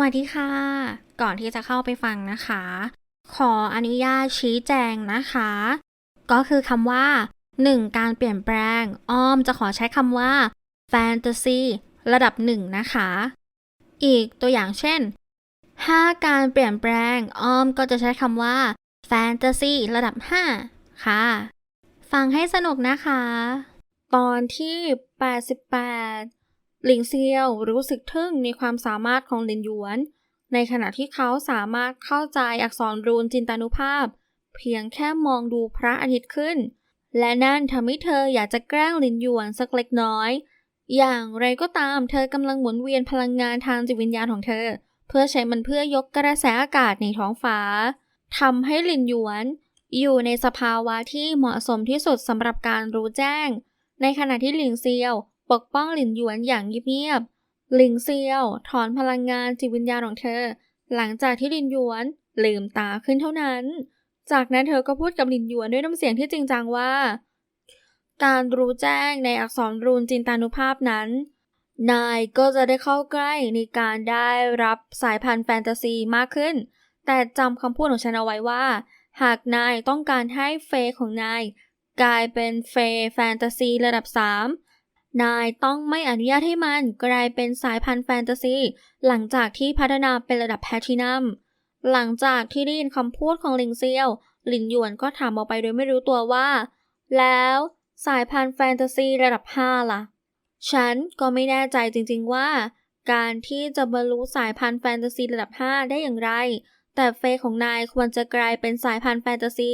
วัสดีค่ะ ก่อนที่จะเข้าไปฟังนะคะ ขออนุญาตชี้แจงนะคะ ก็คือคำว่า 1. การเปลี่ยนแปลง อ้อมจะขอใช้คำว่า fantasy ระดับ1นะคะ อีกตัวอย่างเช่น 5 การเปลี่ยนแปลง อ้อมก็จะใช้คำว่า fantasy ระดับ 5 ค่ะ ฟังให้สนุกนะคะ ตอนที่ 88 หลิงเซียวรู้สึกทึ่งในความสามารถของหลินหยวน ในขณะที่เขาสามารถเข้าใจอักษรรูนจินตานุภาพ เพียงแค่มองดูพระอาทิตย์ขึ้น และนั่นทำให้เธออยากจะแกล้งหลินหยวนสักเล็กน้อย อย่างไรก็ตามเธอกำลังหมุนเวียนพลังงานทางจิตวิญญาณของเธอ เพื่อใช้มันเพื่อยกกระแสอากาศในท้องฟ้าทำให้หลินหยวน อยู่ในสภาวะที่เหมาะสมที่สุดสำหรับการรู้แจ้ง ในขณะที่หลิงเซียว ปกป้องหลินหยวนอย่างเงียบๆหลิงเซียว ถอนพลังงานจิตวิญญาณของเธอ หลังจากที่หลินหยวนลืมตาขึ้นเท่านั้น จากนั้นเธอก็พูดกับหลินหยวนด้วยน้ำเสียงที่จริงจังว่า การรู้แจ้งในอักษรรูนจินตานุภาพนั้น นายก็จะได้เข้าใกล้ในการได้รับสายพันธุ์แฟนตาซีมากขึ้น แต่จำคำพูดของฉันเอาไว้ว่า หากนายต้องการให้เฟของนายกลายเป็นเฟแฟนตาซีระดับ 3 นายต้องไม่อนุญาตให้มันกลายเป็นสายพันธุ์แฟนตาซี หลังจากที่พัฒนาเป็นระดับแพทินัม หลังจากที่ได้ยินคำพูดของลิงเซียว หลินหยวนก็ถามออกไปโดยไม่รู้ตัวว่า แล้วสายพันธุ์แฟนตาซีระดับ 5 ล่ะ ฉันก็ไม่แน่ใจจริงๆว่า การที่จะบรรลุสายพันธุ์แฟนตาซีระดับ 5 ได้อย่างไร แต่เฟของนายควรจะกลายเป็นสายพันธุ์แฟนตาซี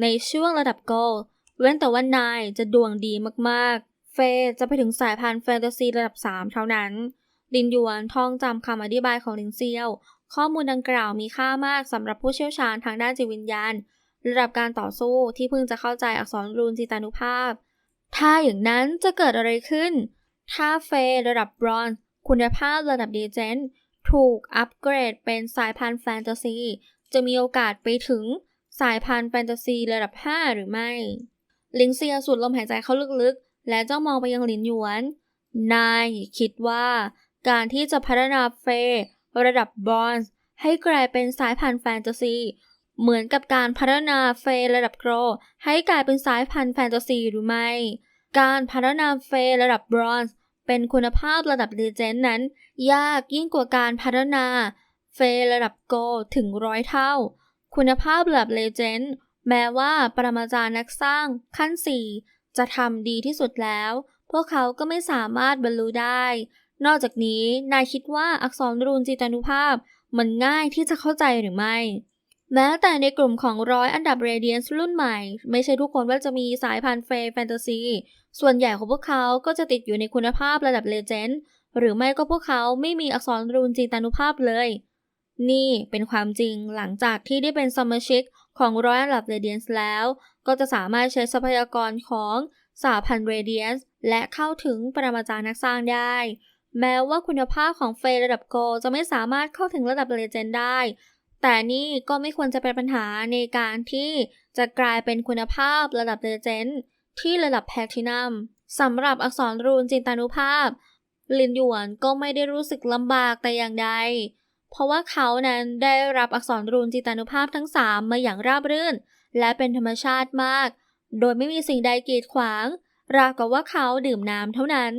ในช่วงระดับโกลเว้นแต่ว่านายจะดวงดีมากๆ เฟย์จะไปถึงสายพันธุ์แฟนตาซีระดับ 3 เท่านั้น ลินยวนท่องจำคำอธิบายของลินเซียว ข้อมูลดังกล่าวมีค่ามากสำหรับผู้เชี่ยวชาญทางด้านจิตวิญญาณ ระดับการต่อสู้ที่เพิ่งจะเข้าใจอักษรรูนจิตานุภาพ ถ้าอย่างนั้นจะเกิดอะไรขึ้น ถ้าเฟย์ระดับบรอนซ์คุณภาพระดับดีเจนถูกอัปเกรดเป็นสายพันธุ์แฟนตาซี จะมีโอกาสไปถึงสายพันธุ์แฟนตาซีระดับ 5 หรือไม่ ลิงเซียสูดลมหายใจเข้าลึก และจ้องมองไปยังหลินหยวน นายคิดว่าการที่จะพัฒนาเฟยระดับบอนซ์ให้กลายเป็นสายพันธุ์แฟนตาซี เหมือนกับการพัฒนาเฟยระดับโกรให้กลายเป็นสายพันธุ์แฟนตาซีหรือไม่ การพัฒนาเฟยระดับบรอนซ์เป็นคุณภาพระดับเลเจนด์นั้น ยากยิ่งกว่าการพัฒนา เฟยระดับโกลถึงร้อยเท่า คุณภาพระดับเลเจนด์แม้ว่าปรมาจารย์นักสร้างขั้น 4 จะทำดีที่สุดแล้ว พวกเขาก็ไม่สามารถบรรลุได้ นอกจากนี้นายคิดว่าอักษรรูนจิตานุภาพ มันง่ายที่จะเข้าใจหรือไม่ แม้แต่ในกลุ่มของร้อยอันดับเรเดียนส์รุ่นใหม่ ไม่ใช่ทุกคนว่าจะมีสายพันธุ์เฟย์แฟนตาซี ส่วนใหญ่ของพวกเขาก็จะติดอยู่ในคุณภาพระดับเลเจนด์หรือไม่ก็พวกเขาไม่มีอักษรรูนจิตานุภาพเลย นี่เป็นความจริงหลังจากที่ได้เป็นสมาชิกของร้อยอันดับเรเดียนส์แล้ว ก็จะสามารถใช้ทรัพยากรของสาพันเรเดียนส์และเข้าถึงปรมาจารย์นักสร้างได้ แม้ว่าคุณภาพของเฟย์ระดับโกลจะไม่สามารถเข้าถึงระดับเลเจนด์ได้ แต่นี่ก็ไม่ควรจะเป็นปัญหาในการที่จะกลายเป็นคุณภาพระดับเลเจนด์ที่ระดับแพทินัมสำหรับอักษรรูนจินตานุภาพ ลินหยวนก็ไม่ได้รู้สึกลำบากแต่อย่างใด เพราะว่าเขานั้นได้รับอักษรรูนจิตานุภาพทั้ง 3 มาอย่างราบรื่น และเป็นธรรมชาติมาก โดยไม่มีสิ่งใดกีดขวาง ราวกับว่าเขาดื่มน้ำเท่านั้น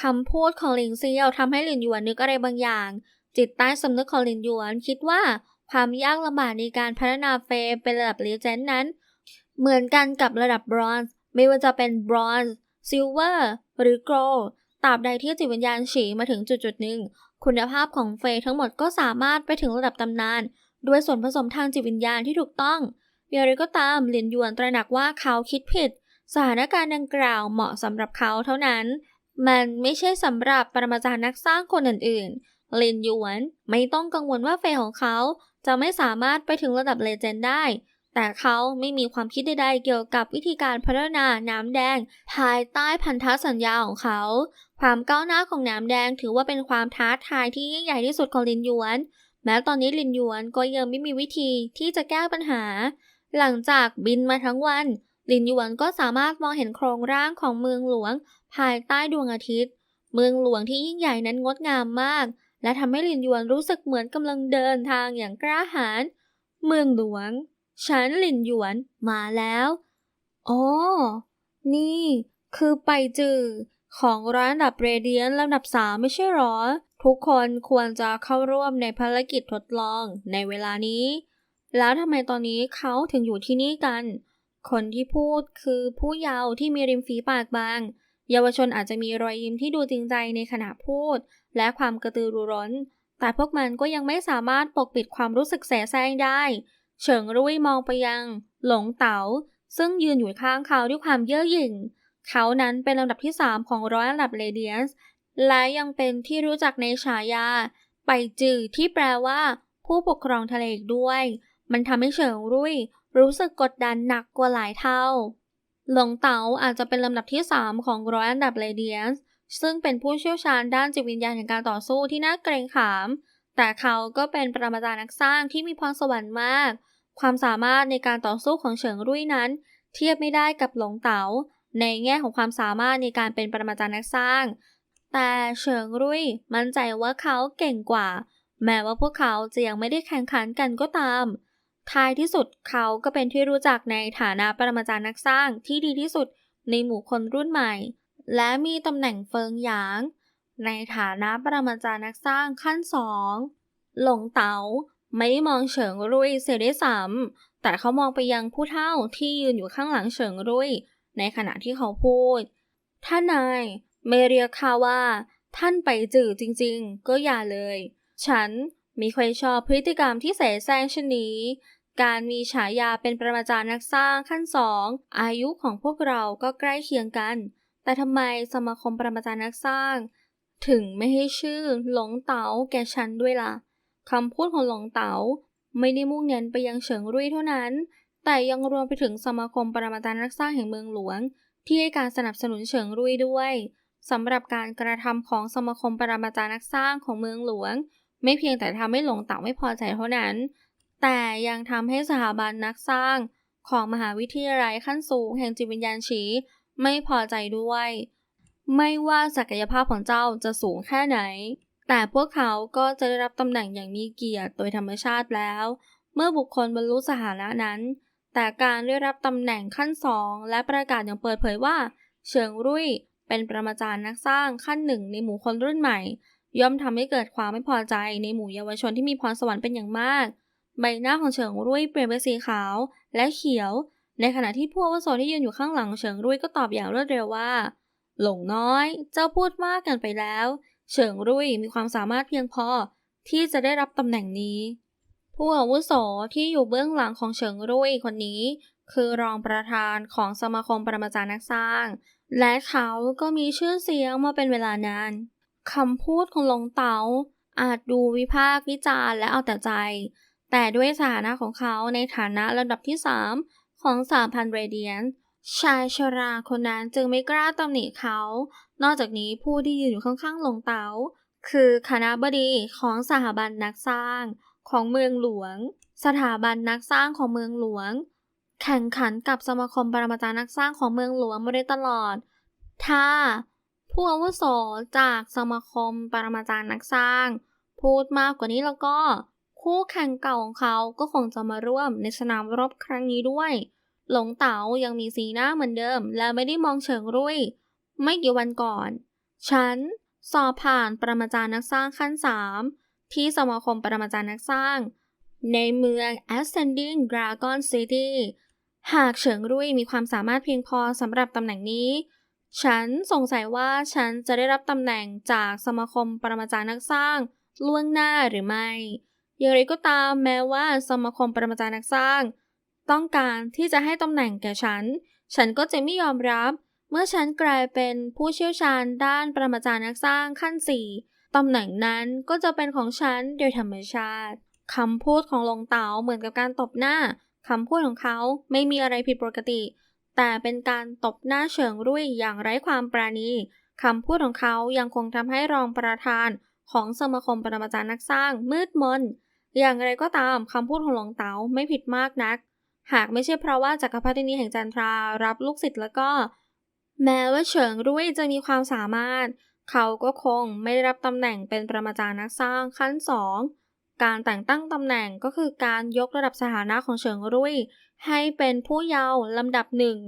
คำพูดของหลิงเซียวทำให้หลินหยวนนึกอะไรบางอย่าง จิตใต้สำนึกของหลินหยวนคิดว่าความยากลำบากในการพัฒนาเฟยเป็นระดับเลเจนด์นั้น เหมือนกันกับระดับบรอนซ์ไม่ว่าจะเป็นบรอนซ์ซิลเวอร์หรือโกลตราบใดที่จิตวิญญาณฉีมาถึงจุดจุดหนึ่ง คุณภาพของเฟยทั้งหมดก็สามารถไปถึงระดับตำนาน ด้วยส่วนผสมทางจิตวิญญาณที่ถูกต้อง อย่างไรก็ตามเหรียญหยวนตระหนักว่าเขาคิดผิด สถานการณ์ดังกล่าวเหมาะสำหรับเขาเท่านั้น มันไม่ใช่สำหรับปรมาจารย์นักสร้างคนอื่นๆเหรียญหยวนไม่ต้องกังวลว่าเฟยของเขาจะไม่สามารถไปถึงระดับเลเจนด์ได้ แต่เขาไม่มีความคิดใดๆเกี่ยวกับวิธีการพัฒนาน้ำแดง ภายใต้พันธสัญญาของเขา ความก้าวหน้าของน้ำแดงถือว่าเป็นความท้าทายที่ยิ่งใหญ่ที่สุดของลินหยวน แม้ตอนนี้ลินหยวนก็ยังไม่มีวิธีที่จะแก้ปัญหา หลังจากบินมาทั้งวันลินหยวนก็สามารถมองเห็นโครงร่างของเมืองหลวง ภายใต้ดวงอาทิตย์ เมืองหลวงที่ยิ่งใหญ่นั้นงดงามมาก และทำให้หลินหยวนรู้สึกเหมือนกำลังเดินทางอย่างกล้าหาญเมืองหลวง ฉันหลินหยวนมาแล้วอ๋อนี่ คือไปจือของร้านดับเรเดียนลำดับสามไม่ใช่หรอ ทุกคนควรจะเข้าร่วมในภารกิจทดลองในเวลานี้ แล้วทำไมตอนนี้เขาถึงอยู่ที่นี่กัน คนที่พูดคือผู้เยาว์ที่มีริมฝีปากบาง เยาวชนอาจจะมีรอยยิ้มที่ดูจริงใจในขณะพูด และความกระตือรือร้น แต่พวกมันก็ยังไม่สามารถปกปิดความรู้สึกแสแสร้งได้ เฉิงรุ่ยมองไปยัง หลงเต๋า ซึ่งยืนอยู่ข้างเขาด้วยความเย่อหยิ่ง เขานั้นเป็นลำดับที่ 3 ของร้อยอันดับเรเดียนส์และยังเป็นที่รู้จักในฉายา ไปจือที่แปลว่า ผู้ปกครองทะเลอีกด้วย มันทำให้เฉิงรุ่ยรู้สึกกดดันหนักกว่าหลายเท่า หลงเต๋าอาจจะเป็นลำดับที่ 3 ของร้อยอันดับเรเดียนส์ซึ่งเป็นผู้เชี่ยวชาญด้านจิตวิญญาณแห่งการต่อสู้ที่น่าเกรงขาม แต่เขาก็เป็นปรมาจารย์นักสร้างที่มีพรสวรรค์มาก ความสามารถในการต่อสู้ของเฉิงรุ่ยนั้น เทียบไม่ได้กับหลงเต๋าในแง่ของความสามารถในการเป็นปรมาจารย์นักสร้าง แต่เฉิงรุ่ยมั่นใจว่าเขาเก่งกว่า แม้ว่าพวกเขาจะยังไม่ได้แข่งขันกันก็ตาม ท้ายที่สุดเขาก็เป็นที่รู้จักในฐานะปรมาจารย์นักสร้างที่ดีที่สุดในหมู่คนรุ่นใหม่ และมีตำแหน่งเฟิงหยาง ในฐานะปรมาจารย์นักสร้างขั้นสองหลงเต๋าไม่ได้มองเฉิงรุ่ยเสียด้วยซ้ำแต่เขามองไปยังผู้เฒ่าที่ยืนอยู่ข้างหลังเฉิงรุ่ยในขณะที่เขาพูด ท่านนายไม่เรียกข้าว่า ท่านไปจื่อจริงๆ ก็อย่าเลย ฉันไม่ค่อยชอบพฤติกรรมที่เสแสร้งเช่นนี้ การมีฉายาเป็นประมาจารย์นักสร้างขั้นสองอายุของพวกเราก็ใกล้เคียงกัน แต่ทำไมสมาคมประมาจารย์นักสร้าง ถึงไม่ให้ชื่อหลงเต๋าแก่ฉันด้วยล่ะคำพูดของหลงเต๋าไม่ได้มุ่งเน้นไปยังเฉิงรุ่ยเท่านั้น แต่ยังรวมไปถึงสมาคมประมาจารย์นักสร้างแห่งเมืองหลวง ที่ให้การสนับสนุนเฉิงรุ่ยด้วยสำหรับการกระทำของสมาคมปรมาจารย์นักสร้างของเมืองหลวง ไม่เพียงแต่ทำให้หลงเต๋าไม่พอใจเท่านั้น แต่ยังทำให้สถาบันนักสร้างของมหาวิทยาลัยขั้นสูงแห่งจิตวิญญาณฉีไม่พอใจด้วย ไม่ว่าศักยภาพของเจ้าจะสูงแค่ไหน แต่พวกเขาก็จะได้รับตำแหน่งอย่างมีเกียรติโดยธรรมชาติแล้ว เมื่อบุคคลบรรลุสถานะนั้น แต่การได้รับตำแหน่งขั้นสองและประกาศอย่างเปิดเผยว่าเฉิงรุ่ยเป็นประมาจารย์นักสร้างขั้นหนึ่งในหมู่คนรุ่นใหม่ ย่อมทำให้เกิดความไม่พอใจในหมู่เยาวชนที่มีพรสวรรค์เป็นอย่างมาก ใบหน้าของเฉิงรุ่ยเปลี่ยนเป็นสีขาวและเขียว ในขณะที่ผู้อาวุโสที่ยืนอยู่ข้างหลังเฉิงรุ่ยก็ตอบอย่างรวดเร็วว่า หลงน้อย เจ้าพูดมากเกินไปแล้ว เฉิงรุ่ยมีความสามารถเพียงพอที่จะได้รับตำแหน่งนี้ ผู้อาวุโสที่อยู่เบื้องหลังของเฉิงรุ่ยคนนี้ คือรองประธานของสมาคมปรมาจารย์นักสร้าง และเขาก็มีชื่อเสียงมาเป็นเวลานานคำพูดของหลงเต๋าอาจดูวิพากษ์วิจารณ์และเอาแต่ใจ แต่ด้วยสถานะของเขาในฐานะระดับที่ 3 ของสามพันเรเดียนชายชราคนนั้นจึงไม่กล้าตำหนิเขา นอกจากนี้ผู้ที่ยืนอยู่ข้างๆหลงเต๋าคือคณะบดีของสถาบันนักสร้างของเมืองหลวง สถาบันนักสร้างของเมืองหลวง แข่งขันกับสมาคมปรมาจารย์นักสร้างของเมืองหลวงมาโดยตลอด ถ้า ผู้อาวุโสจากสมาคมปรมาจารย์นักสร้าง พูดมากกว่านี้แล้วก็ คู่แข่งเก่าของเขาก็คงจะมาร่วมในสนามรบครั้งนี้ด้วย หลงเต๋ายังมีสีหน้าเหมือนเดิม และไม่ได้มองเฉิงรุ่ย ไม่กี่วันก่อน ฉันสอบผ่านประมาจารย์นักสร้างขั้นสามที่สมาคมประมาจารย์นักสร้าง ในเมือง Ascending Dragon City หากเฉิงรุ่ยมีความสามารถเพียงพอสำหรับตำแหน่งนี้ ฉันสงสัยว่าฉันจะได้รับตำแหน่งจากสมาคมปรมาจารย์นักสร้าง ล่วงหน้าหรือไม่ อย่างไรก็ตามแม้ว่าสมาคมปรมาจารย์นักสร้าง ต้องการที่จะให้ตำแหน่งแก่ฉัน ฉันก็จะไม่ยอมรับ เมื่อฉันกลายเป็นผู้เชี่ยวชาญด้านปรมาจารย์นักสร้างขั้นสี่ตำแหน่งนั้นก็จะเป็นของฉันโดยธรรมชาติคำพูดของลงเต๋าเหมือนกับการตบหน้าคำพูดของเขาไม่มีอะไรผิดปกติ แต่เป็นการตบหน้าเฉิงรุ่ยอย่างไร้ความปราณีคำพูดของเขายังคงทำให้รองประธานของสมาคมปรมาจารย์นักสร้างมืดมน อย่างไรก็ตามคำพูดของหลวงเต๋าไม่ผิดมากนัก หากไม่ใช่เพราะว่าจักรพรรดินีแห่งจันทรารับลูกศิษย์แล้วก็ แม้ว่าเฉิงรุ่ยจะมีความสามารถ เขาก็คงไม่ได้รับตำแหน่งเป็นประมาจารย์นักสร้างขั้นสองการแต่งตั้งตำแหน่งก็คือการยกระดับสถานะของเฉิงรุ่ยให้เป็นผู้เยาว์ลำดับหนึ่ง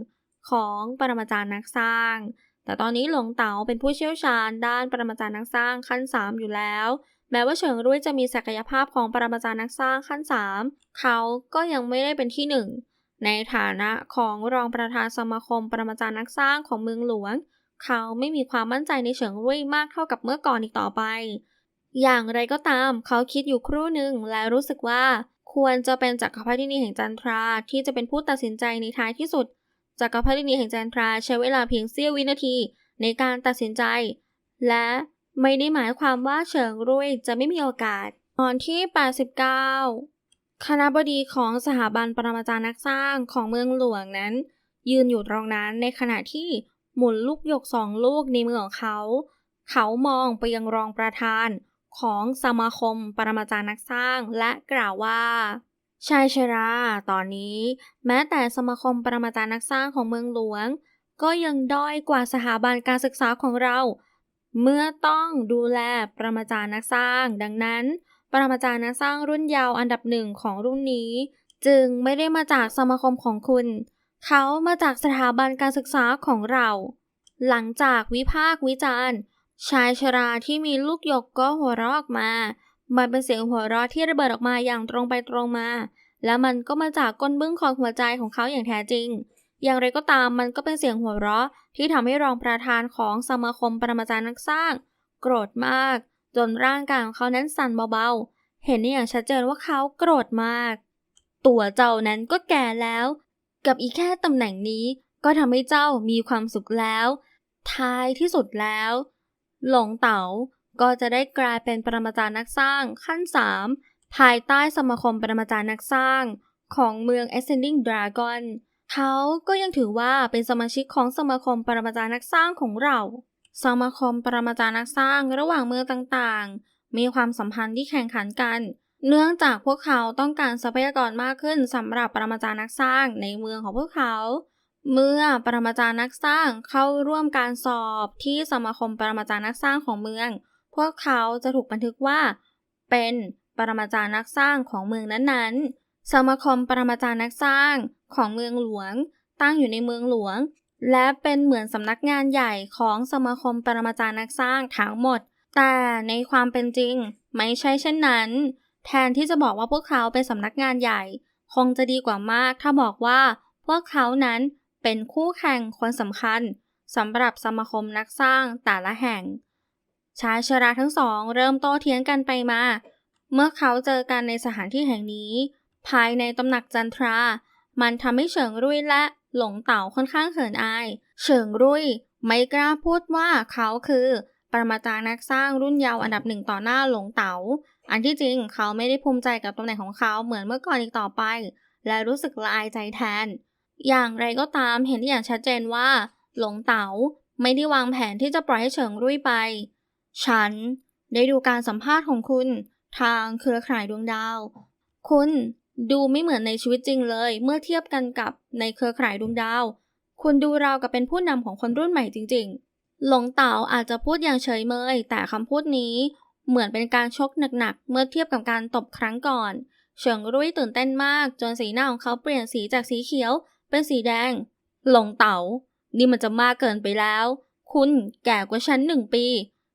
ของปรมาจารย์นักสร้าง แต่ตอนนี้หลงเต๋าเป็นผู้เชี่ยวชาญด้านปรมาจารย์นักสร้างขั้น 3 อยู่แล้ว แม้ว่าเฉิงรุ่ยจะมีศักยภาพของปรมาจารย์นักสร้างขั้น 3 เขาก็ยังไม่ได้เป็นที่หนึ่งในฐานะของรองประธานสมาคมปรมาจารย์นักสร้างของเมืองหลวง เขาไม่มีความมั่นใจในเฉิงรุ่ยมากเท่ากับเมื่อก่อนอีกต่อไป อย่างไรก็ตาม เขาคิดอยู่ครู่หนึ่งและรู้สึกว่า ควรจะเป็นจักรพรรดินีแห่งจันทราที่จะเป็นผู้ตัดสินใจในท้ายที่สุดจักรพรรดินีแห่งจันทราใช้เวลาเพียงเสี้ยววินาทีในการตัดสินใจ และ ไม่ได้หมายความว่าเฉิงรุ่ยจะไม่มีโอกาส ตอนที่ 89 คณะบดีของสถาบันปรมาจารย์นักสร้างของเมืองหลวงนั้น ยืนอยู่ตรงนั้นในขณะที่หมุนลูกหยกสองลูกในมือของเขา เขามองไปยังรองประธานของสมาคมปรมาจารย์นักสร้างและกล่าวว่าชายชรา ตอนนี้ แม้แต่สมาคมปรมาจารย์นักสร้างของเมืองหลวง ก็ยังด้อยกว่าสถาบันการศึกษาของเรา เมื่อต้องดูแลปรมาจารย์นักสร้าง ดังนั้น ปรมาจารย์นักสร้างรุ่นยาวอันดับหนึ่งของรุ่นนี้ จึงไม่ได้มาจากสมาคมของคุณ เขามาจากสถาบันการศึกษาของเรา หลังจากวิพากษ์วิจารณ์ ชายชราที่มีลูกหยกก็หัวเราะออกมา มันเป็นเสียงหัวเราะที่ระเบิดออกมาอย่างตรงไปตรงมา และมันก็มาจากก้นบึ้งของหัวใจของเขาอย่างแท้จริง อย่างไรก็ตามมันก็เป็นเสียงหัวเราะที่ทำให้รองประธานของสมาคมปรมาจารย์นักสร้าง โกรธมาก จนร่างกายของเขานั้นสั่นเบาๆ เห็นได้อย่างชัดเจนว่าเขาโกรธมาก ตัวเจ้านั้นก็แก่แล้ว กับอีแค่ตำแหน่งนี้ก็ทำให้เจ้ามีความสุขแล้ว ท้ายที่สุดแล้ว หลงเต๋าก็จะได้กลายเป็นปรมาจารย์นักสร้างขั้น 3 ภายใต้สมาคมปรมาจารย์นักสร้าง ของเมือง Ascending Dragon เขาก็ยังถือว่าเป็นสมาชิกของสมาคมปรมาจารย์นักสร้างของเรา สมาคมปรมาจารย์นักสร้างระหว่างเมืองต่างๆ มีความสัมพันธ์ที่แข่งขันกัน เนื่องจากพวกเขาต้องการทรัพยากรมากขึ้นสำหรับปรมาจารย์นักสร้างในเมืองของพวกเขา เมื่อปรมาจารย์นักสร้างเข้าร่วมการสอบที่สมาคมปรมาจารย์นักสร้างของเมือง พวกเขาจะถูกบันทึกว่า เป็นปรมาจารย์นักสร้างของเมืองนั้นๆ สมาคมปรมาจารย์นักสร้าง ของเมืองหลวง ตั้งอยู่ในเมืองหลวง และเป็นเหมือนสำนักงานใหญ่ของสมาคมปรมาจารย์นักสร้างทั้งหมด แต่ในความเป็นจริง ไม่ใช่เช่นนั้น แทนที่จะบอกว่าพวกเขาเป็นสำนักงานใหญ่ คงจะดีกว่ามากถ้าบอกว่า พวกเขานั้นเป็นคู่แข่งคนสำคัญสำหรับสมาคมนักสร้างแต่ละแห่ง ชายชราทั้งสองเริ่มโต้เถียงกันไปมา เมื่อเขาเจอกันในสถานที่แห่งนี้ ภายในตำหนักจันทรา มันทำให้เฉิงรุ่ยและหลงเต่าค่อนข้างเขินอาย เฉิงรุ่ยไม่กล้าพูดว่าเขาคือปรมาจารย์นักสร้างรุ่นเยาว์อันดับหนึ่งต่อหน้าหลงเต๋า อันที่จริงเขาไม่ได้ภูมิใจกับตำแหน่งของเขาเหมือนเมื่อก่อนอีกต่อไป และรู้สึกละอายใจแทน อย่างไรก็ตามเห็นได้อย่างชัดเจนว่า หลงเต๋าไม่ได้วางแผนที่จะปล่อยให้เฉิงรุ่ยไป ฉันได้ดูการสัมภาษณ์ของคุณ ทางเครือข่ายดวงดาว คุณ ดูไม่เหมือนในชีวิตจริงเลย เมื่อเทียบกันกับในเครือข่ายดวงดาว คุณดูราวกับเป็นผู้นำของคนรุ่นใหม่จริง ๆ หลงเต๋าอาจจะพูดอย่างเฉยเมย แต่คำพูดนี้เหมือนเป็นการชกหนักๆ เมื่อเทียบกับการตบครั้งก่อน เฉิงรุ่ยตื่นเต้นมาก จนสีหน้าของเขาเปลี่ยนสีจากสีเขียว เป็นสีแดง หลงเต๋า นี่มันจะมากเกินไปแล้ว คุณแก่กว่าฉันหนึ่งปี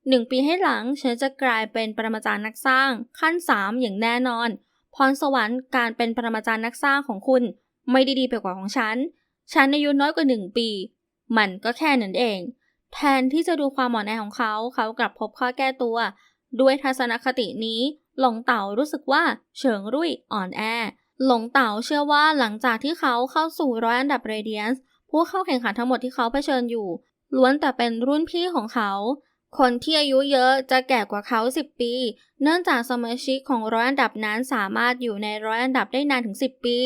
หนึ่งปีให้หลังฉันจะกลายเป็นปรมาจารย์นักสร้าง ขั้นสามอย่างแน่นอน พรสวรรค์การเป็นปรมาจารย์นักสร้างของคุณ ไม่ได้ดีไปกว่าของฉัน ฉันอายุน้อยกว่าหนึ่งปี มันก็แค่นั้นเอง แทนที่จะดูความหมอนแอของเขา เขากลับพบข้อแก้ตัว ด้วยทัศนคตินี้ หลงเต่ารู้สึกว่าเฉิงรุ่ยอ่อนแอ หลงเต่าเชื่อว่าหลังจากที่เขาเข้าสู่ร้อยอันดับเรเดียนส์ผู้เข้าแข่งขันทั้งหมดที่เขาเผชิญอยู่ล้วนแต่เป็นรุ่นพี่ของเขา คนที่อายุเยอะจะแก่กว่าเขา 10 ปี เนื่องจากสมาชิกของร้อยอันดับนั้นสามารถอยู่ในร้อยอันดับได้นานถึง 10 ปี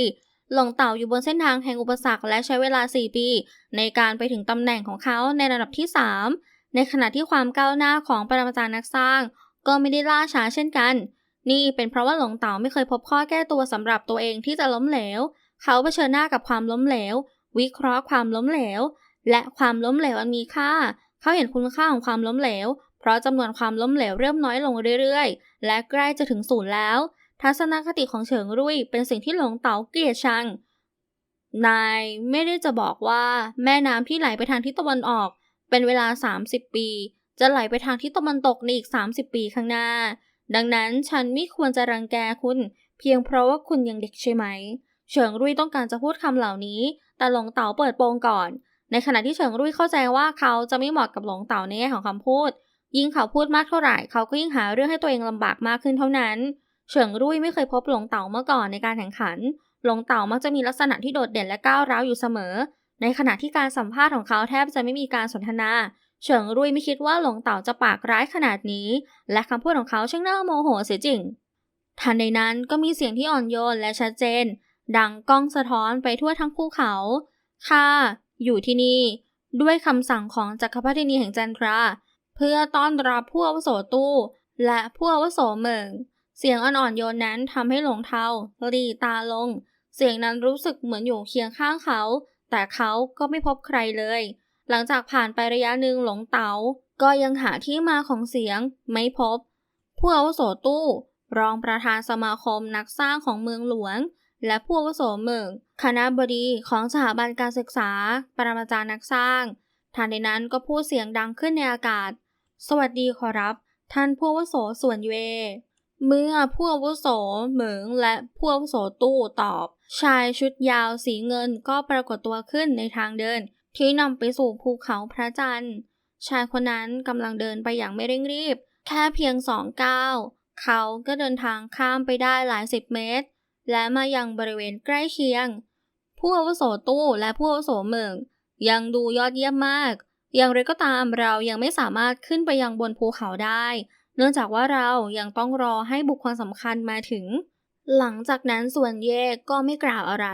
หลงเต่าอยู่บนเส้นทางแห่งอุปสรรคและใช้เวลา 4 ปี ในการไปถึงตำแหน่งของเขาในระดับที่ 3 ในขณะที่ความก้าวหน้าของปรมาจารย์นักสร้าง ก็ไม่ได้ล่าช้าเช่นกัน นี่เป็นเพราะว่าหลงเต่าไม่เคยพบข้อแก้ตัวสำหรับตัวเองที่จะล้มเหลว เขาเผชิญหน้ากับความล้มเหลว วิเคราะห์ความล้มเหลว และความล้มเหลวอันมีค่า เขาเห็นคุณค่าของความล้มเหลว เพราะจำนวนความล้มเหลวเริ่มน้อยลงเรื่อยๆ และใกล้จะถึงศูนย์แล้ว ทัศนคติของเฉิงรุ่ยเป็นสิ่งที่หลงเต๋าเกลียดชัง นายไม่ได้จะบอกว่าแม่น้ำที่ไหลไปทางทิศตะวันออก เป็นเวลา 30 ปี จะไหลไปทางทิศตะวันตกในอีก 30 ปีข้างหน้า ดังนั้นฉันไม่ควรจะรังแกคุณ เพียงเพราะว่าคุณยังเด็กใช่ไหม เฉิงรุ่ยต้องการจะพูดคำเหล่านี้ แต่หลงเต๋าเปิดโปงก่อน ในขณะที่เฉิงรุ่ยเข้าใจว่าเขาจะไม่เหมาะกับหลงเต๋าในแง่ของคำพูด ยิ่งเขาพูดมากเท่าไหร่เขาก็ยิ่งหาเรื่องให้ตัวเองลำบากมากขึ้นเท่านั้น เฉิงรุ่ยไม่เคยพบหลงเต๋าเมาก่อนในการแข่งขัน หลงเต๋ามักจะมีลักษณะที่โดดเด่นและก้าวร้าวอยู่เสมอ ในขณะที่การสัมภาษณ์ของเขาแทบจะไม่มีการสนทนา เฉิงรุ่ยไม่คิดว่าหลงเต๋าจะปากร้ายขนาดนี้ และคำพูดของเขาช่างน่าโมโหเสียจริง ทันใดนั้นก็มีเสียงที่อ่อนโยนและชัดเจน ดังก้องสะท้อนไปทั่วทั้งภูเขาค่ะ อยู่ที่นี่ด้วยคำสั่งของจักรพรรดินีแห่งจันทรา เพื่อต้อนรับผู้อาวุโสตู้ และผู้อาวุโสเหมิงเสียงอ่อนๆโยนนั้นทำให้หลงเทาหลีตาลง เสียงนั้นรู้สึกเหมือนอยู่เคียงข้างเขา แต่เขาก็ไม่พบใครเลย หลังจากผ่านไประยะหนึ่งหลงเตา๋าก็ยังหาที่มาของเสียงไม่พบ ผู้อาวุโสตู้ รองประธานสมาคมนักสร้างของเมืองหลวง และผู้อาวุโสเมืองคณะบดีของสถาบันการศึกษา ปรมาจารย์นักสร้างทันใดนั้นก็พูดเสียงดังขึ้นในอากาศ สวัสดีขอรับ ท่านผู้อาวุโสส่วนเว เมื่อผู้อาวุโสเหมิงและผู้อาวุโสตู้ตอบ ชายชุดยาวสีเงินก็ปรากฏตัวขึ้นในทางเดิน ที่นำไปสู่ภูเขาพระจันทร์ ชายคนนั้นกำลังเดินไปอย่างไม่เร่งรีบ แค่เพียงสองก้าวเขาก็เดินทางข้ามไปได้หลายสิบเมตร และมายังบริเวณใกล้เคียง ผู้อาวุโสตู้และผู้อาวุโสเมือง ยังดูยอดเยี่ยมมาก อย่างไรก็ตามเรายังไม่สามารถขึ้นไปยังบนภูเขาได้ เนื่องจากว่าเรายังต้องรอให้บุคคลสำคัญมาถึง หลังจากนั้นส่วนเย่ก็ไม่กล่าวอะไร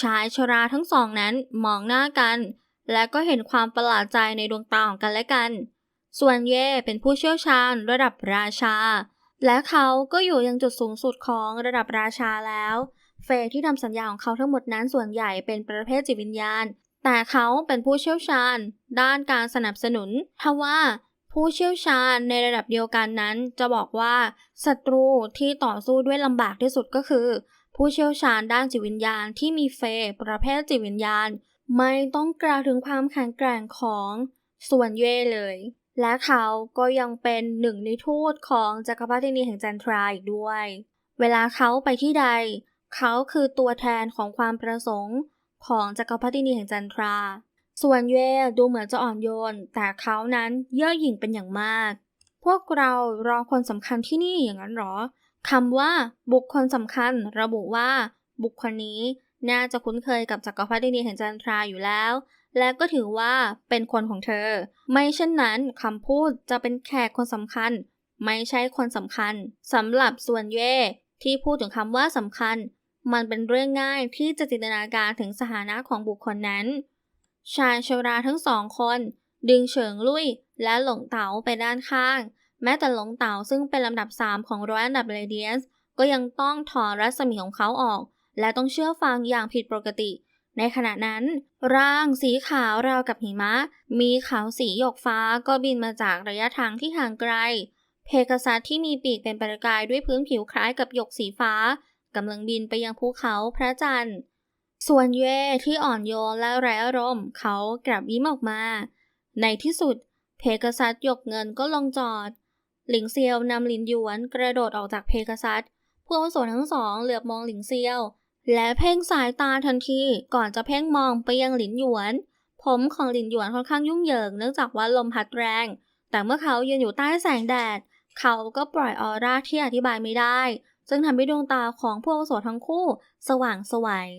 ชายชราทั้งสองนั้นมองหน้ากัน และก็เห็นความประหลาดใจในดวงตาของกันและกัน ส่วนเย่เป็นผู้เชี่ยวชาญระดับราชา และเขาก็อยู่ยังจุดสูงสุดของระดับราชาแล้ว เฟยที่ทำสัญญาของเขาทั้งหมดนั้นส่วนใหญ่เป็นประเภทจิตวิญญาณ แต่เขาเป็นผู้เชี่ยวชาญ ด้านการสนับสนุนทว่าผู้เชี่ยวชาญในระดับเดียวกันนั้น จะบอกว่าศัตรูที่ต่อสู้ด้วยลำบากที่สุดก็คือ ผู้เชี่ยวชาญด้านจิตวิญญาณที่มีเฟยประเภทจิตวิญญาณ ไม่ต้องกล่าวถึงความแข็งแกร่งของส่วนเย่เลย และเขาก็ยังเป็นหนึ่งในทูตของจักรพรรดินีแห่งจันทราอีกด้วย เวลาเขาไปที่ใด เขาคือตัวแทนของความประสงค์ของจักรพรรดินีแห่งจันทรา ส่วนเย่ดูเหมือนจะอ่อนโยน แต่เขานั้นเย่อหยิ่งเป็นอย่างมาก พวกเรารอคนสำคัญที่นี่อย่างนั้นหรอคำว่าบุคคลสำคัญระบุว่า บุคคลนี้น่าจะคุ้นเคยกับจักรพรรดินีแห่งจันทราอยู่แล้ว และก็ถือว่าเป็นคนของเธอ ไม่เช่นนั้นคำพูดจะเป็นแขกคนสำคัญ ไม่ใช่คนสำคัญสำหรับส่วนเย่ที่พูดถึงคำว่าสำคัญ มันเป็นเรื่องง่ายที่จะจินตนาการถึงสถานะของบุคคลนั้น ชายชราทั้งสองคน ดึงเฉิงลุยและหลงเต๋าไปด้านข้าง แม้แต่หลงเต๋าซึ่งเป็นลำดับ 3 ของร้อยอันดับเรเดียสก็ยังต้องถอนรัศมีของเขาออก และต้องเชื่อฟังอย่างผิดปกติ ในขณะนั้น ร่างสีขาวราวกับหิมะ มีขาวสีหยกฟ้าก็บินมาจากระยะทางที่ห่างไกล เพกาซัสที่มีปีกเป็นประกายด้วยพื้นผิวคล้ายกับหยกสีฟ้ากำลังบินไปยังภูเขาพระจันทร์ ส่วนเย่ที่อ่อนโยนและไร้อารมณ์เขากลับยิ้มออกมา ในที่สุด เพกาซัสหยกเงินก็ลงจอด หลิงเซียวนำหลินหยวนกระโดดออกจากเพกาซัสผู้อาวุโสทั้งสองเหลือบมองหลิงเซียว และเพ่งสายตาทันทีก่อนจะเพ่งมองไปยังหลินหยวน ผมของหลินหยวนค่อนข้างยุ่งเหยิงเนื่องจากว่าลมพัดแรง แต่เมื่อเขายืนอยู่ใต้แสงแดด เขาก็ปล่อยออร่าที่อธิบายไม่ได้ ซึ่งทำให้ดวงตาของพวกโสทั้งคู่ สว่างไสวัย